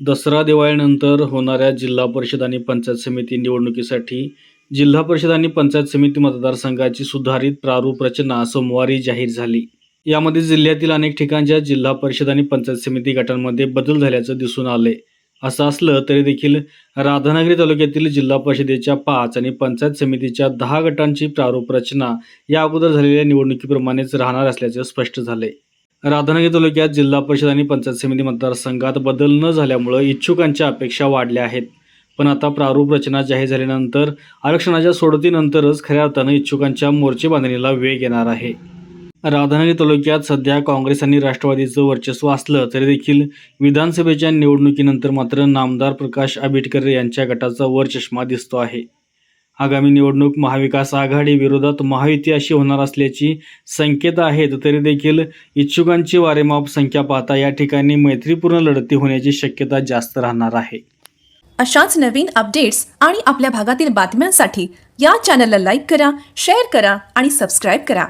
दसरा दिवाळीनंतर होणाऱ्या जिल्हा परिषद आणि पंचायत समिती निवडणुकीसाठी जिल्हा परिषद आणि पंचायत समिती मतदारसंघाची सुधारित प्रारूप रचना सोमवारी जाहीर झाली. यामध्ये जिल्ह्यातील अनेक ठिकाणच्या जिल्हा परिषद आणि पंचायत समिती गटांमध्ये बदल झाल्याचं दिसून आले असं असलं तरी देखील राधानगरी तालुक्यातील जिल्हा परिषदेच्या पाच आणि पंचायत समितीच्या दहा गटांची प्रारूप रचना या अगोदर झालेल्या निवडणुकीप्रमाणेच राहणार असल्याचे स्पष्ट झाले राधानगरी तालुक्यात जिल्हा परिषद आणि पंचायत समिती मतदारसंघात बदल न झाल्यामुळं इच्छुकांच्या अपेक्षा वाढल्या आहेत. पण आता प्रारूप रचना जाहीर झाल्यानंतर आरक्षणाच्या सोडतीनंतरच खऱ्या अर्थानं इच्छुकांच्या मोर्चे बांधणीला वेग येणार आहे. राधानगरी तालुक्यात सध्या काँग्रेस आणि राष्ट्रवादीचं वर्चस्व असलं तरी देखील विधानसभेच्या निवडणुकीनंतर मात्र नामदार प्रकाश आंबेडकर यांच्या गटाचा वर चष्मा दिसतो आहे. आगामी निवडणूक महाविकास आघाडी विरोधात महायुती अशी होणार असल्याची संकेत आहेत तरी देखील इच्छुकांची वारेमाप संख्या पाहता या ठिकाणी मैत्रीपूर्ण लढती होण्याची शक्यता जास्त राहणार आहे. अशाच नवीन अपडेट्स आणि आपल्या भागातील बातम्यांसाठी या चॅनलला लाईक करा शेअर करा आणि सबस्क्राईब करा.